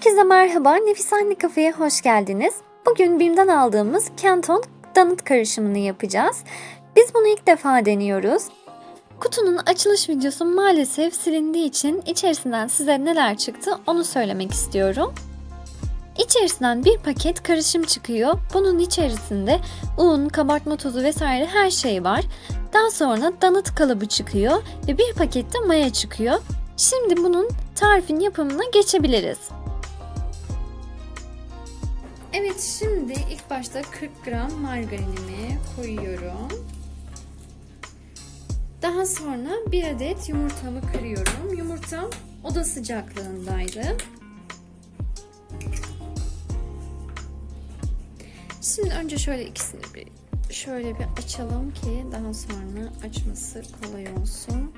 Herkese merhaba, Nefis Anne Kafe'ye hoş geldiniz. Bugün BİM'den aldığımız Kenton donut karışımını yapacağız. Biz bunu ilk defa deniyoruz. Kutunun açılış videosu maalesef silindiği için içerisinden size neler çıktı onu söylemek istiyorum. İçerisinden bir paket karışım çıkıyor. Bunun içerisinde un, kabartma tozu vesaire her şey var. Daha sonra donut kalıbı çıkıyor ve bir pakette maya çıkıyor. Şimdi bunun tarifin yapımına geçebiliriz. Evet şimdi ilk başta 40 gram margarinimi koyuyorum. Daha sonra bir adet yumurtamı kırıyorum. Yumurtam oda sıcaklığındaydı. Şimdi önce şöyle ikisini bir şöyle bir açalım ki daha sonra açması kolay olsun.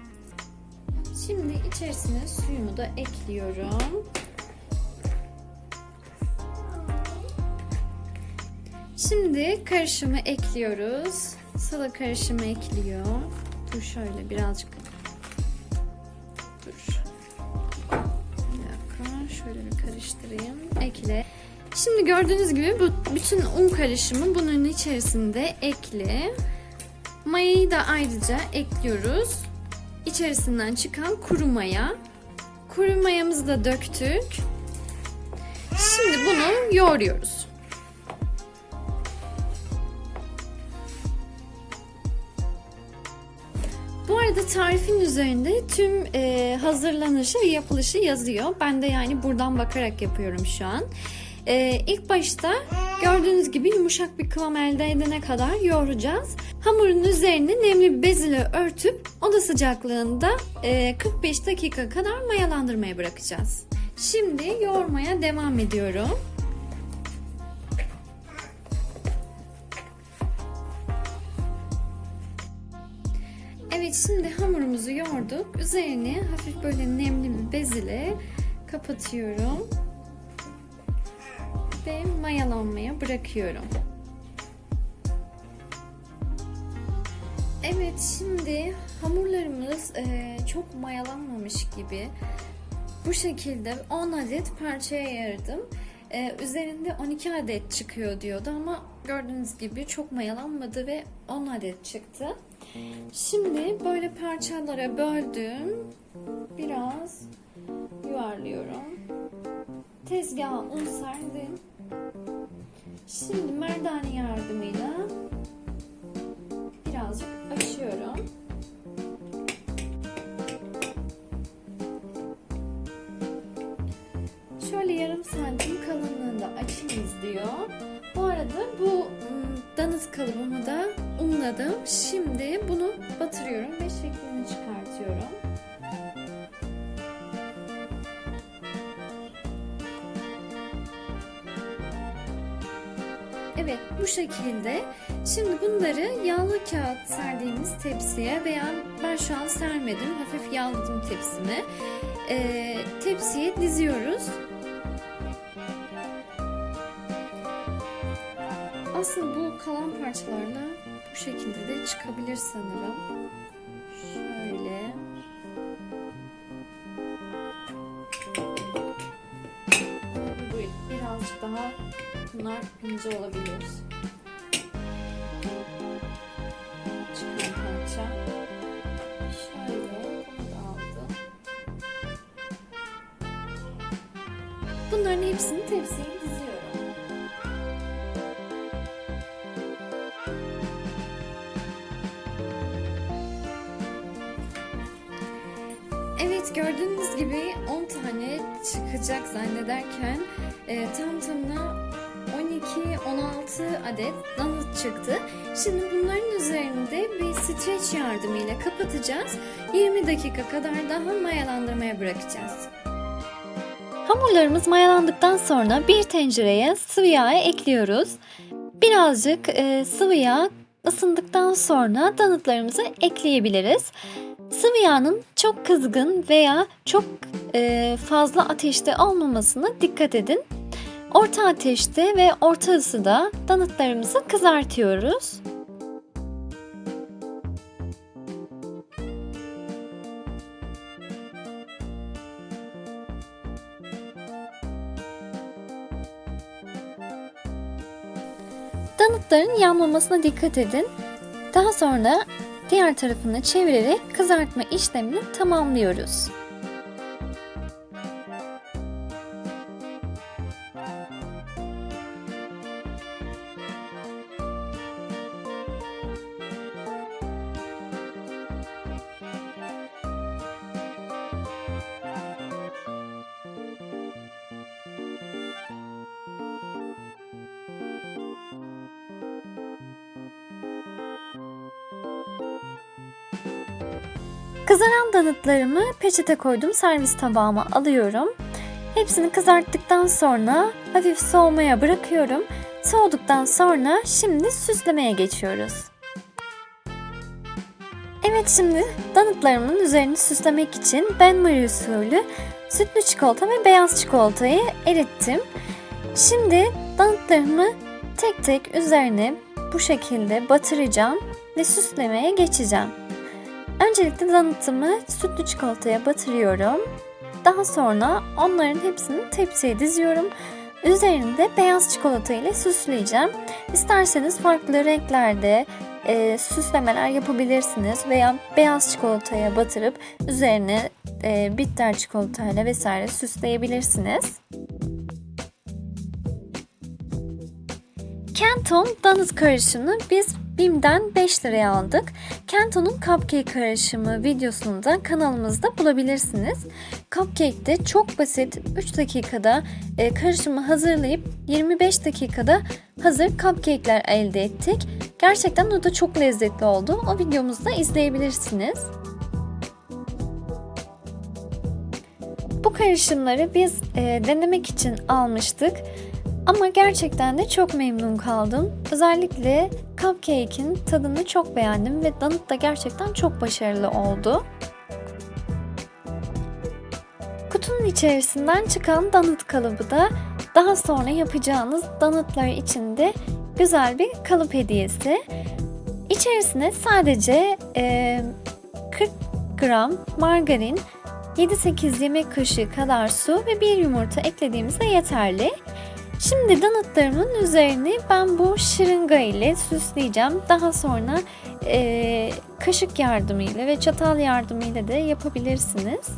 Şimdi içerisine suyumu da ekliyorum. Şimdi karışımı ekliyoruz. Sıla karışımı ekliyor. Dur şöyle birazcık. Dur. Bir dakika. Şöyle bir karıştırayım. Ekle. Şimdi gördüğünüz gibi bu bütün un karışımı bunun içerisinde ekli. Mayayı da ayrıca ekliyoruz. İçerisinden çıkan kuru maya. Kuru mayamızı da döktük. Şimdi bunu yoğuruyoruz. Bu arada tarifin üzerinde tüm e, hazırlanışı ve yapılışı yazıyor. Ben de yani buradan bakarak yapıyorum şu an. E, ilk başta gördüğünüz gibi yumuşak bir kıvam elde edene kadar yoğuracağız. Hamurun üzerine nemli bir bez ile örtüp oda sıcaklığında e, 45 dakika kadar mayalandırmaya bırakacağız. Şimdi yoğurmaya devam ediyorum. Evet şimdi hamurumuzu yoğurduk. Üzerini hafif böyle nemli bir bez ile kapatıyorum. Ve mayalanmaya bırakıyorum. Evet şimdi hamurlarımız e, çok mayalanmamış gibi bu şekilde 10 adet parçaya ayırdım. E, üzerinde 12 adet çıkıyor diyordu ama gördüğünüz gibi çok mayalanmadı ve 10 adet çıktı. Şimdi böyle parçalara böldüm. Biraz yuvarlıyorum. Tezgaha un serdim. Şimdi merdane yardımıyla Evet bu şekilde. Şimdi bunları yağlı kağıt serdiğimiz tepsiye veya ben şu an sermedim. Hafif yağladım tepsimi. Ee, tepsiye diziyoruz. Aslında bu kalan parçalarla bu şekilde de çıkabilir sanırım. Şöyle. Birazcık daha bunlar ince olabilir. Çıkan parça. Şöyle bunu aldım. Bunların hepsini tepsiye diziyorum. Evet gördüğünüz gibi 10 tane çıkacak zannederken e, tam tamına 12-16 adet donut çıktı. Şimdi bunların üzerinde bir streç yardımıyla kapatacağız. 20 dakika kadar daha mayalandırmaya bırakacağız. Hamurlarımız mayalandıktan sonra bir tencereye sıvı yağ ekliyoruz. Birazcık e, sıvı yağ ısındıktan sonra donutlarımızı ekleyebiliriz. Sıvı yağın çok kızgın veya çok e, fazla ateşte olmamasına dikkat edin. Orta ateşte ve orta ısıda donutlarımızı kızartıyoruz. Donutların yanmamasına dikkat edin. Daha sonra diğer tarafını çevirerek kızartma işlemini tamamlıyoruz. Kızaran donutlarımı peçete koydum servis tabağıma alıyorum. Hepsini kızarttıktan sonra hafif soğumaya bırakıyorum. Soğuduktan sonra şimdi süslemeye geçiyoruz. Evet şimdi donutlarımın üzerini süslemek için ben Marie usulü sütlü çikolata ve beyaz çikolatayı erittim. Şimdi donutlarımı tek tek üzerine bu şekilde batıracağım ve süslemeye geçeceğim. Öncelikle donutımı sütlü çikolataya batırıyorum. Daha sonra onların hepsini tepsiye diziyorum. Üzerini de beyaz çikolata ile süsleyeceğim. İsterseniz farklı renklerde e, süslemeler yapabilirsiniz veya beyaz çikolataya batırıp üzerine e, bitter çikolatayla vesaire süsleyebilirsiniz. Kenton donut karışımını biz BİM'den 5 liraya aldık. Kenton'un cupcake karışımı videosunu da kanalımızda bulabilirsiniz. Cupcake de çok basit 3 dakikada e, karışımı hazırlayıp 25 dakikada hazır cupcake'ler elde ettik. Gerçekten o da çok lezzetli oldu. O videomuzu da izleyebilirsiniz. Bu karışımları biz e, denemek için almıştık. Ama gerçekten de çok memnun kaldım. Özellikle cupcake'in tadını çok beğendim ve donut da gerçekten çok başarılı oldu. Kutunun içerisinden çıkan donut kalıbı da daha sonra yapacağınız donutlar için de güzel bir kalıp hediyesi. İçerisine sadece e, 40 gram margarin, 7-8 yemek kaşığı kadar su ve bir yumurta eklediğimizde yeterli. Şimdi donutlarımın üzerini ben bu şırınga ile süsleyeceğim. Daha sonra e, kaşık yardımıyla ve çatal yardımıyla da yapabilirsiniz.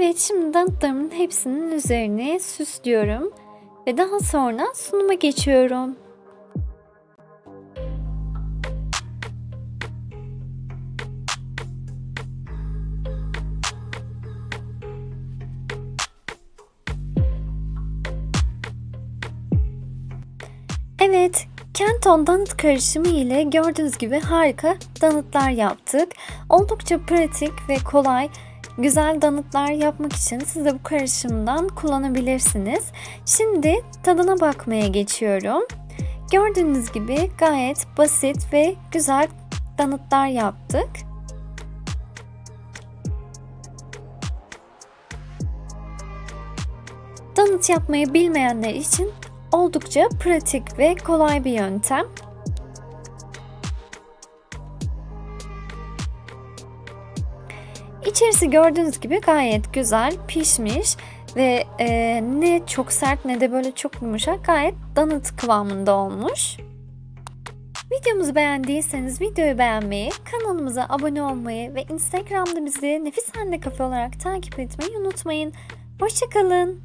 Evet şimdi donutlarımın hepsinin üzerine süslüyorum ve daha sonra sunuma geçiyorum. Evet, Kenton donut karışımı ile gördüğünüz gibi harika donutlar yaptık. Oldukça pratik ve kolay güzel donutlar yapmak için siz de bu karışımdan kullanabilirsiniz. Şimdi tadına bakmaya geçiyorum. Gördüğünüz gibi gayet basit ve güzel donutlar yaptık. Donut yapmayı bilmeyenler için oldukça pratik ve kolay bir yöntem. İçerisi gördüğünüz gibi gayet güzel pişmiş ve e, ne çok sert ne de böyle çok yumuşak gayet donut kıvamında olmuş. Videomuzu beğendiyseniz videoyu beğenmeyi, kanalımıza abone olmayı ve Instagram'da bizi Nefis Anne Kafe olarak takip etmeyi unutmayın. Hoşçakalın.